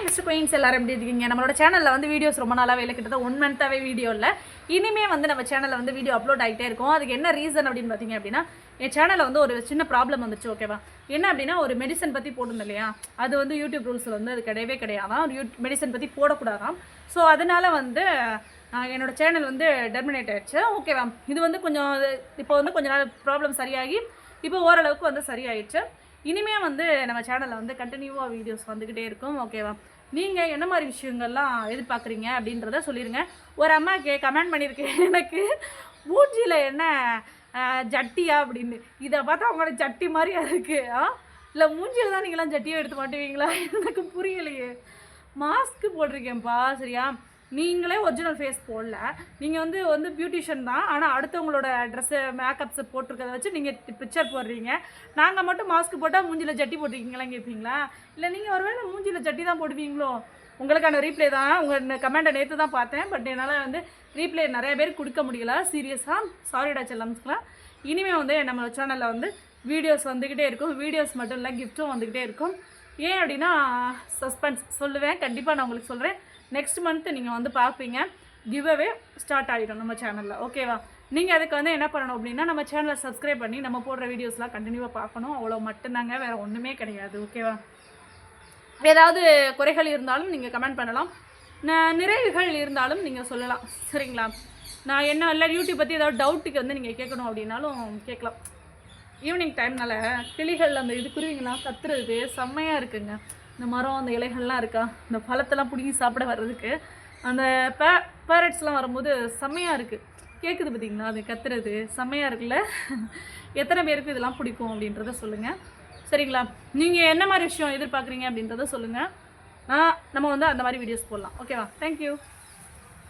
Hi mister queens எல்லாரும் எப்படி இருக்கீங்க? நம்மளோட சேனலில் வந்து வீடியோஸ் ரொம்ப நாளாகவே இல்லை. கிட்டத்தட்ட ஒன் மந்த்தாகவே வீடியோ இல்லை. இனிமே வந்து நம்ம சேனலில் வந்து வீடியோ அப்லோட் ஆகிட்டே இருக்கும். அதுக்கு என்ன ரீசன் அப்படின்னு பார்த்தீங்க அப்படின்னா என் சேனலில் வந்து ஒரு சின்ன ப்ராப்ளம் வந்துச்சு ஓகேவா என்ன அப்படின்னா ஒரு மெடிசன் பற்றி போட்டிருந்தேன் இல்லையா? அது வந்து யூடியூப் ரூல்ஸில் வந்து அது கிடையவே கிடையாதான் ஒரு யூ மெடிசன் பற்றி போடக்கூடாதான் ஸோ அதனால் வந்து என்னோடய சேனல் வந்து டெர்மினேட் ஆகிடுச்சு ஓகேவா இது வந்து கொஞ்சம் இப்போ வந்து கொஞ்ச நாள் ப்ராப்ளம் சரியாகி இப்போ ஓரளவுக்கு வந்து சரியாயிடுச்சு. இனிமே வந்து நம்ம சேனலில் வந்து கண்டினியூவாக வீடியோஸ் வந்துக்கிட்டே இருக்கும் ஓகேவா நீங்கள் என்ன மாதிரி விஷயங்கள்லாம் எதிர்பார்க்குறீங்க அப்படின்றத சொல்லிடுங்க ஒரு அம்மா கே கமெண்ட் பண்ணியிருக்கேன் எனக்கு பூஜியில் என்ன ஜட்டியா அப்படின்னு. இதை பார்த்தா அவங்களோட ஜட்டி மாதிரியா இருக்குது ஆ? இல்லை மூஞ்சியில் தான் நீங்களாம் ஜட்டியாக எடுத்து மாட்டுவீங்களா எனக்கு புரியலையே. மாஸ்க் போட்டிருக்கேன்ப்பா சரியா? நீங்களே ஒரிஜினல் ஃபேஸ் போடல. நீங்கள் வந்து வந்து பியூட்டிஷியன் தான். ஆனால் அடுத்தவங்களோட ட்ரெஸ்ஸு மேக்கப்ஸை போட்டிருக்கிறத வச்சு நீங்கள் பிக்சர் போடுறீங்க. நாங்கள் மட்டும் மாஸ்க் போட்டால் மூஞ்சியில் ஜட்டி போட்டிருக்கீங்களான்னு கேட்பீங்களா இல்லை நீங்கள் ஒருவேளை மூஞ்சியில் ஜட்டி தான் போடுவீங்களோ? உங்களுக்கான ரீப்ளே தான். உங்கள் கமெண்ட்டை நேற்று தான் பார்த்தேன். பட் என்னால் வந்து ரீப்ளே நிறைய பேர் கொடுக்க முடியல. சீரியஸாக சாரிடா செல்லம்ஸ்க்குலாம் இனிமேல் வந்து நம்ம சேனலில் வந்து வீடியோஸ் வந்துக்கிட்டே இருக்கும். வீடியோஸ் மட்டும் இல்லை கிஃப்ட்டும் வந்துக்கிட்டே இருக்கும். ஏன் அப்படின்னா சஸ்பென்ஸ் சொல்லுவேன். கண்டிப்பாக நான் உங்களுக்கு சொல்கிறேன் நெக்ஸ்ட் மந்த் நீங்கள் வந்து பார்ப்பீங்க. கிவ்அவே ஸ்டார்ட் ஆகிடும் நம்ம சேனலில் ஓகேவா நீங்கள் அதுக்கு வந்து என்ன பண்ணணும் அப்படின்னா நம்ம சேனலை சப்ஸ்கிரைப் பண்ணி நம்ம போடுற வீடியோஸ்லாம் கண்டினியூவாக பார்க்கணும். அவ்வளோ மட்டும்தாங்க வேறு ஒன்றுமே கிடையாது. ஓகேவா ஏதாவது குறைகள் இருந்தாலும் நீங்கள் கமெண்ட் பண்ணலாம். நிறைவுகள் இருந்தாலும் நீங்கள் சொல்லலாம். சரிங்களா? நான் என்ன இல்லை யூடியூப் பற்றி ஏதாவது டவுட்டுக்கு வந்து நீங்கள் கேட்கணும் அப்படின்னாலும் கேட்கலாம். ஈவினிங் டைம்னால கிளிகள் அந்த இது குருவிங்களாம் கத்துறது செம்மையாக இருக்குங்க. இந்த மரம் அந்த இலைகள்லாம் இருக்கா? இந்த பழத்தெல்லாம் பிடுங்கி சாப்பிட வர்றதுக்கு. அந்த பே பேரட்ஸ்லாம் வரும்போது செம்மையாக இருக்குது கேட்குது பார்த்தீங்களா அது கத்துறது. செம்மையாக இருக்குல்ல? எத்தனை பேருக்கு இதெல்லாம் பிடிக்கும் அப்படின்றத சொல்லுங்கள் சரிங்களா? நீங்கள் என்ன மாதிரி விஷயம் எதிர்பார்க்குறீங்க அப்படின்றத சொல்லுங்கள் நான் நம்ம வந்து அந்த மாதிரி வீடியோஸ் போடலாம். ஓகேவா தேங்க்யூ